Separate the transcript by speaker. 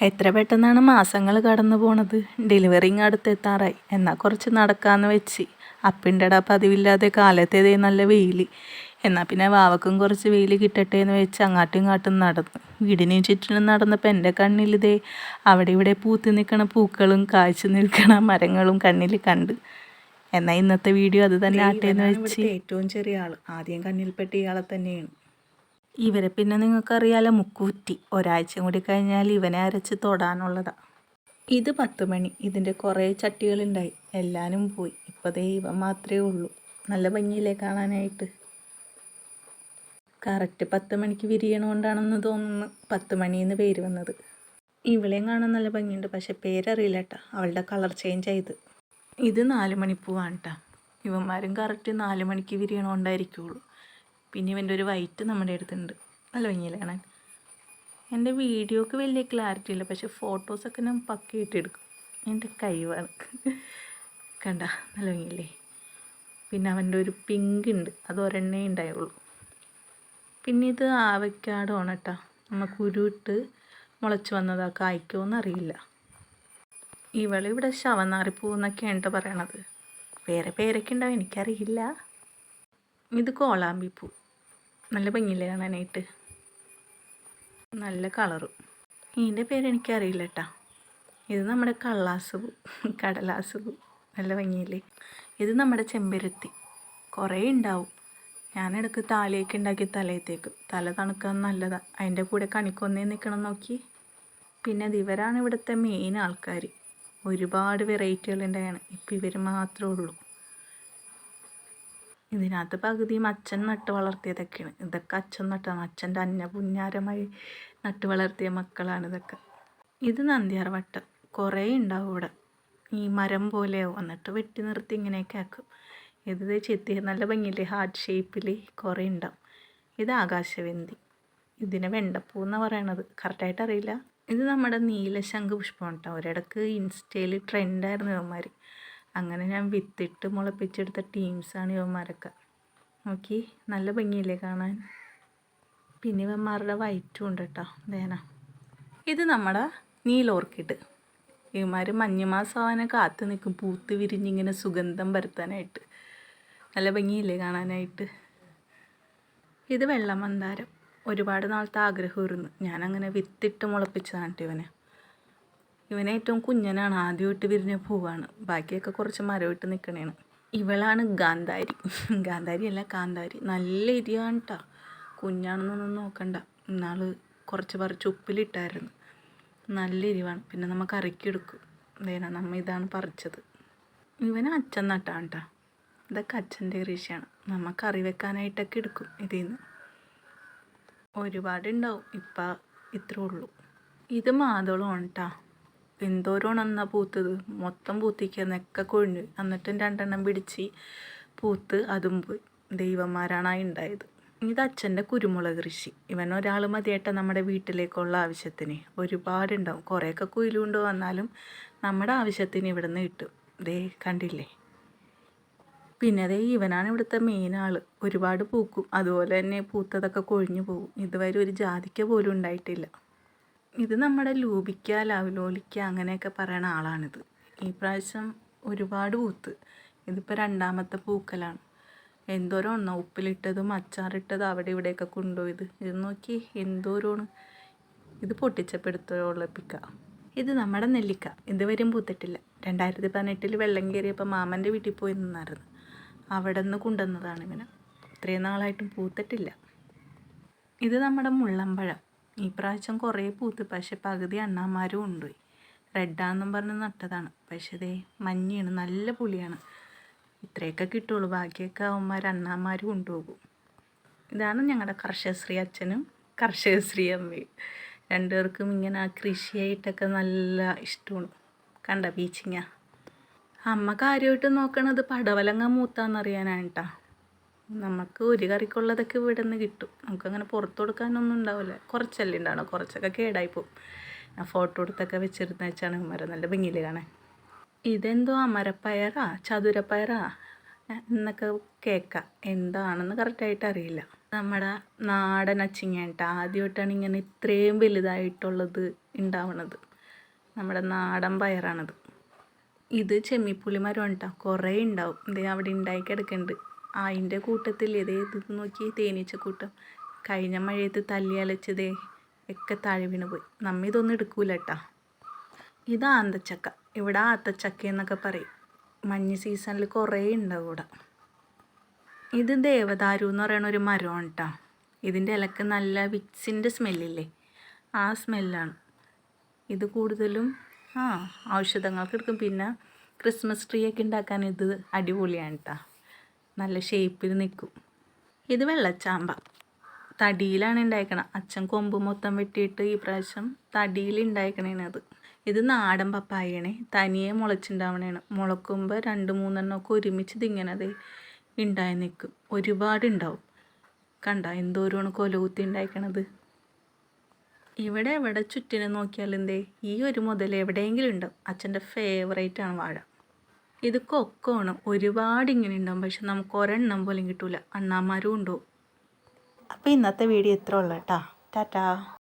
Speaker 1: എത്ര പെട്ടെന്നാണ് മാസങ്ങൾ കടന്നു പോണത്? ഡെലിവറിങ് അടുത്തെത്താറായി. എന്നാൽ കുറച്ച് നടക്കാമെന്ന് വെച്ച്. അപ്പിന്റെടാ പതിവില്ലാതെ കാലത്തേതേ നല്ല വെയിൽ എന്നാൽ പിന്നെ വാവക്കും കുറച്ച് വെയിൽ കിട്ടട്ടെ എന്ന് വെച്ച് അങ്ങാട്ടും ഇങ്ങാട്ടും നടന്നു. വീടിന് ചുറ്റിനും നടന്നപ്പോൾ എന്റെ കണ്ണിലിതേ അവിടെ ഇവിടെ പൂത്ത് നിൽക്കണ പൂക്കളും കാഴ്ച നിൽക്കണ മരങ്ങളും കണ്ണിൽ കണ്ട്. എന്നാൽ ഇന്നത്തെ വീഡിയോ അത് തന്നെ ആട്ടെ എന്ന് വെച്ച്. ഏറ്റവും ചെറിയ ആൾ ആദ്യം കണ്ണിൽപ്പെട്ട ഇയാളെ തന്നെയാണ്. ഇവരെ പിന്നെ നിങ്ങൾക്കറിയാലോ മുക്കൂറ്റി. ഒരാഴ്ച കൂടി കഴിഞ്ഞാൽ ഇവനെ അരച്ച് തൊടാനുള്ളതാണ് ഇത് പത്ത് മണി. ഇതിന്റെ കുറേ ചട്ടികളുണ്ടായി. എല്ലാവരും പോയി. ഇപ്പോൾ ദൈവം മാത്രമേ ഉള്ളൂ. നല്ല ഭംഗിയില്ലേ കാണാനായിട്ട്? കറക്റ്റ് പത്ത് മണിക്ക് വിരിയണോണ്ടാണെന്ന് തോന്നുന്നു. പത്ത് മണിന്ന് പേര് വന്നത്. ഇവളെയും കാണാൻ നല്ല ഭംഗിയുണ്ട്. പക്ഷെ പേരറിയില്ല കേട്ടോ അവളുടെ കളർ ചേഞ്ച് ആയത്. ഇത് നാല് മണിപ്പൂവാണ് കേട്ടോ ഇവന്മാരും കറക്റ്റ് നാല് മണിക്ക് വിരിയണോണ്ടായിരിക്കുള്ളൂ. പിന്നെ ഇവന്റെ ഒരു വൈറ്റ് നമ്മുടെ അടുത്തുണ്ട്. നല്ല ഭംഗിയില്ല കാണാൻ? എന്റെ വീഡിയോക്ക് വലിയ ക്ലാരിറ്റി ഇല്ല. പക്ഷെ ഫോട്ടോസൊക്കെ ഞാൻ പക്കയിട്ടെടുക്കും എന്റെ കൈവാണ്. കണ്ട? നല്ല ഭംഗിയില്ലേ? പിന്നെ അവന്റെ ഒരു പിങ്ക് ഉണ്ട്. അത് ഒരെണ്ണേ ഉണ്ടായുള്ളൂ. പിന്നെ ഇത് ആവയ്ക്കാടാണ് കേട്ടോ നമ്മ കുരുവിട്ട് മുളച്ച് വന്നതാ. കായ്ക്കുമോയെന്ന് അറിയില്ല. ഇവളിവിടെ ശവനാറിപ്പൂ എന്നൊക്കെയാണ് കേട്ടോ പറയണത്. വേറെ പേരൊക്കെ ഉണ്ടാവും. എനിക്കറിയില്ല. ഇത് കോളാമ്പിപ്പൂ നല്ല ഭംഗിയില്ലേ കാണാനായിട്ട്. നല്ല കളറും. ഇതിന്റെ പേര് എനിക്കറിയില്ല കേട്ടോ ഇത് നമ്മുടെ കള്ളാസ് പൂ കടലാസ് പൂ നല്ല ഭംഗിയില്ലേ? ഇത് നമ്മുടെ ചെമ്പരത്തി. കുറേ ഉണ്ടാവും ഞാനിടക്ക് താലിയൊക്കെ ഉണ്ടാക്കി തലയത്തേക്ക്. തല തണുക്കാൻ നല്ലതാണ് അതിന്റെ കൂടെ കണിക്കൊന്നേ നിൽക്കണം നോക്കി. പിന്നെ ഇവരാണ് ഇവിടുത്തെ മെയിൻ ആൾക്കാർ ഒരുപാട് വെറൈറ്റികൾ ഉണ്ടായാണ് ഇപ്പം ഇവർ മാത്രമേ ഉള്ളൂ. ഇതിനകത്ത് പകുതിയും അച്ഛൻ നട്ട് വളർത്തിയതൊക്കെയാണ്. ഇതൊക്കെ അച്ഛൻ നട്ടതാണ് അച്ഛന്റെ അന്ന പുഞ്ഞാരമായി നട്ട് വളർത്തിയ മക്കളാണ് ഇതൊക്കെ. ഇത് നന്ദിയാർവട്ടം കുറേ ഉണ്ടാവും ഇവിടെ. ഈ മരം പോലെയാവും എന്നിട്ട് വെട്ടി നിർത്തി ഇങ്ങനെയൊക്കെ ആക്കും. ഇത് ചെത്തി നല്ല ഭംഗിയില്ലേ? ഹാർട്ട് ഷേപ്പിൽ കുറേ ഉണ്ടാവും. ഇത് ആകാശവെന്തി. ഇതിനെ വെണ്ടപ്പൂ എന്ന് പറയണത്. കറക്റ്റായിട്ട് അറിയില്ല. ഇത് നമ്മുടെ നീലശംഖ് പുഷ്പമാണ് കേട്ടോ. ഒരിടക്ക് ഇൻസ്റ്റയിൽ ട്രെൻഡായിരുന്നു ഇവന്മാർ അങ്ങനെ ഞാൻ വിത്തിട്ട് മുളപ്പിച്ചെടുത്ത ടീംസാണ് ഇവന്മാരൊക്കെ നോക്കി നല്ല ഭംഗിയില്ലേ കാണാൻ? പിന്നെ ഇവന്മാരുടെ വയറ്റും ഉണ്ട് കേട്ടോ ദേന. ഇത് നമ്മുടെ നീലോർക്കിഡ് ഇവന്മാർ മഞ്ഞമാസമാവാനെ കാത്തു നിൽക്കും പൂത്ത് വിരിഞ്ഞിങ്ങനെ സുഗന്ധം പരത്താനായിട്ട്. നല്ല ഭംഗിയില്ലേ കാണാനായിട്ട്? ഇത് വെള്ളമന്താരം. ഒരുപാട് നാളത്തെ ആഗ്രഹമായിരുന്നു ഞാനങ്ങനെ വിത്തിട്ട് മുളപ്പിച്ചതാണ് ഇവനെ. ഇവനെ ഏറ്റവും കുഞ്ഞനാണ് ആദ്യമായിട്ട് വിരിഞ്ഞ പൂവാണ്. ബാക്കിയൊക്കെ കുറച്ച് മരവിട്ട് നിൽക്കണേണ് ഇവളാണ് ഗാന്ധാരി. ഗാന്ധാരി അല്ല കാന്താരി. നല്ല എരിയാണ് കേട്ടോ കുഞ്ഞാണെന്നൊന്നും നോക്കണ്ട. ഇന്നാൾ കുറച്ച് പറിച്ച് ഉപ്പിലിട്ടായിരുന്നു. നല്ല എരിവാണ് പിന്നെ നമുക്ക് അരക്കിയെടുക്കും വേന നമ്മ ഇതാണ് പറിച്ചത്. ഇവന് അച്ഛൻ നട്ടാണ് കേട്ടോ ഇതൊക്കെ അച്ഛന്റെ കൃഷിയാണ്. നമുക്ക് കറി വെക്കാനായിട്ടൊക്കെ എടുക്കും ഇതിൽ നിന്ന് ഒരുപാടുണ്ടാവും. ഇപ്പം ഇത്രേ ഉള്ളൂ. ഇത് മാതളമാണ് കേട്ടോ എന്തോരമാണ് എന്നാ പൂത്തത്. മൊത്തം പൂത്തിക്കുക നെക്ക കൊഴിഞ്ഞു. എന്നിട്ടും രണ്ടെണ്ണം പിടിച്ച് പൂത്ത് അതും പോയി. ദൈവന്മാരാണ് ഉണ്ടായത്. ഇത് അച്ഛന്റെ കുരുമുളക് കൃഷി ഇവൻ ഒരാൾ മതിയായിട്ട് നമ്മുടെ വീട്ടിലേക്കുള്ള ആവശ്യത്തിന്. ഒരുപാടുണ്ടാവും. കുറേയൊക്കെ കുയിലുകൊണ്ട് വന്നാലും നമ്മുടെ ആവശ്യത്തിന് ഇവിടെ നിന്ന് കിട്ടും. ദേ കണ്ടില്ലേ? പിന്നെ അതേ ഇവനാണ് ഇവിടുത്തെ മെയിൻ ആൾ ഒരുപാട് പൂക്കും. അതുപോലെ തന്നെ പൂത്തതൊക്കെ കൊഴിഞ്ഞു പോകും. ഇതുവരെ ഒരു ജാതിക്ക പോലും ഉണ്ടായിട്ടില്ല. ഇത് നമ്മുടെ ലൂപിക്ക ലവലോലിക്ക അങ്ങനെയൊക്കെ പറയണ ആളാണിത്. ഈ പ്രാവശ്യം ഒരുപാട് പൂത്ത്. ഇതിപ്പോൾ രണ്ടാമത്തെ പൂക്കലാണ്. എന്തോരം ഒന്നോ ഉപ്പിലിട്ടതും അച്ചാറിട്ടതും അവിടെ ഇവിടെയൊക്കെ കൊണ്ടുപോയത് ഇത് ഇത് നോക്കി എന്തോരമാണ് ഇത് പൊട്ടിച്ചപ്പെടുത്തോളപ്പിക്ക ഇത് നമ്മുടെ നെല്ലിക്ക. ഇതുവരെയും പൂത്തിട്ടില്ല. രണ്ടായിരത്തി പതിനെട്ടിൽ വെള്ളം കയറിയപ്പോൾ മാമന്റെ വീട്ടിൽ പോയി നിന്നായിരുന്നു. അവിടെ നിന്ന് കൊണ്ടുവന്നതാണ് ഇങ്ങനെ ഇത്രയും നാളായിട്ടും പൂത്തിട്ടില്ല. ഇത് നമ്മുടെ മുള്ളമ്പഴം. ഈ പ്രാവശ്യം കുറേ പൂത്ത് പക്ഷെ പകുതി അണ്ണാമാരും ഉണ്ട് റെഡാന്നും പറഞ്ഞ് നട്ടതാണ്. പക്ഷേ ഇതേ മഞ്ഞയാണ് നല്ല പുളിയാണ്. ഇത്രയൊക്കെ കിട്ടുള്ളൂ. ബാക്കിയൊക്കെ അവന്മാർ അണ്ണാമാർ കൊണ്ടുപോകും. ഇതാണ് ഞങ്ങളുടെ കർഷകശ്രീ അച്ഛനും കർഷകശ്രീ അമ്മയും. രണ്ടുപേർക്കും ഇങ്ങനെ ആ കൃഷിയായിട്ടൊക്കെ നല്ല ഇഷ്ടമാണ്. കണ്ട ബീച്ചിങ്ങ? അമ്മ കാര്യമായിട്ട് നോക്കണത് പടവലങ്ങ മൂത്താന്നറിയാനാണ് കേട്ടോ നമുക്ക് ഒരു കറിക്കുള്ളതൊക്കെ ഇവിടെ നിന്ന് കിട്ടും. നമുക്കങ്ങനെ പുറത്ത് കൊടുക്കാനൊന്നും ഉണ്ടാവില്ല. കുറച്ചല്ലേ ഉണ്ടാവണം കുറച്ചൊക്കെ കേടായി പോകും ഞാൻ ഫോട്ടോ എടുത്തൊക്കെ വെച്ചിരുന്ന വെച്ചാണ് മരം നല്ല ഭംഗിയിൽ കാണാൻ. ഇതെന്തോ അമരപ്പയറാ? ചതുരപ്പയറാ? എന്നൊക്കെ കേൾക്കാം എന്താണെന്ന് കറക്റ്റായിട്ട് അറിയില്ല. നമ്മുടെ നാടൻ അച്ചിങ്ങേട്ട ആദ്യമായിട്ടാണ് ഇങ്ങനെ ഇത്രയും വലുതായിട്ടുള്ളത് ഉണ്ടാവണത്. നമ്മുടെ നാടൻ പയറാണത്. ഇത് ചെമ്മിപ്പുളി മരം കേട്ടോ. കുറേ ഉണ്ടാവും. ഇത് അവിടെ ഉണ്ടാക്കി കിടക്കുന്നുണ്ട് അതിന്റെ കൂട്ടത്തിൽ ഇതേ ഇത് നോക്കി തേനീച്ച കൂട്ടം. കഴിഞ്ഞ മഴയത്ത് തല്ലി അലച്ചതേ ഒക്കെ താഴെ പോയി. നമ്മ ഇതൊന്നും എടുക്കൂല കേട്ടാ ഇത് ആന്തച്ചക്ക. ഇവിടെ ആത്തച്ചക്ക എന്നൊക്കെ പറയും. മഞ്ഞ് സീസണിൽ കുറേ ഉണ്ടാവും ഇവിടെ. ഇത് ദേവദാരു എന്ന് പറയുന്ന ഒരു മരമാണ് കേട്ടോ ഇതിന്റെ ഇലക്ക് നല്ല വിക്സിന്റെ സ്മെല്ലില്ലേ? ആ സ്മെല്ലാണ്. ഇത് കൂടുതലും ആ ഔഷധങ്ങൾക്ക് എടുക്കും. പിന്നെ ക്രിസ്മസ് ട്രീ ഒക്കെ ഉണ്ടാക്കാൻ ഇത് അടിപൊളിയാണ് കേട്ടോ നല്ല ഷേപ്പിൽ നിൽക്കും ഇത് വെള്ളച്ചാമ്പ. തടിയിലാണ് ഉണ്ടായിക്കണം അച്ഛൻ കൊമ്പ് മൊത്തം വെട്ടിയിട്ട് ഈ പ്രാവശ്യം തടിയിൽ ഉണ്ടായിരിക്കണേനത് ഇത് നാടൻ പപ്പായണേ. തനിയെ മുളച്ചുണ്ടാവണേണ്. മുളക്കുമ്പോൾ രണ്ട് മൂന്നെണ്ണം ഒക്കെ ഒരുമിച്ച് ഇതിങ്ങനത് ഉണ്ടായി നിൽക്കും ഒരുപാട് ഉണ്ടാവും കണ്ട എന്തോരമാണ് കൊലകുത്തി ഉണ്ടായിക്കണത് ഇവിടെ എവിടെ ചുറ്റിനെ നോക്കിയാൽ എന്തേ ഈ ഒരു മുതൽ എവിടെയെങ്കിലും ഉണ്ടാവും അച്ഛന്റെ ഫേവറേറ്റ് ആണ് വാഴ. ഇത് ഓണം ഒരുപാട് ഇങ്ങനെ ഉണ്ടാവും. പക്ഷെ നമുക്ക് ഒരെണ്ണം പോലും കിട്ടൂല. അണ്ണാമാരും ഉണ്ടോ? അപ്പോൾ ഇന്നത്തെ വീഡിയോ ഇത്ര ഉള്ളൂ കേട്ടോ. ടാറ്റാ.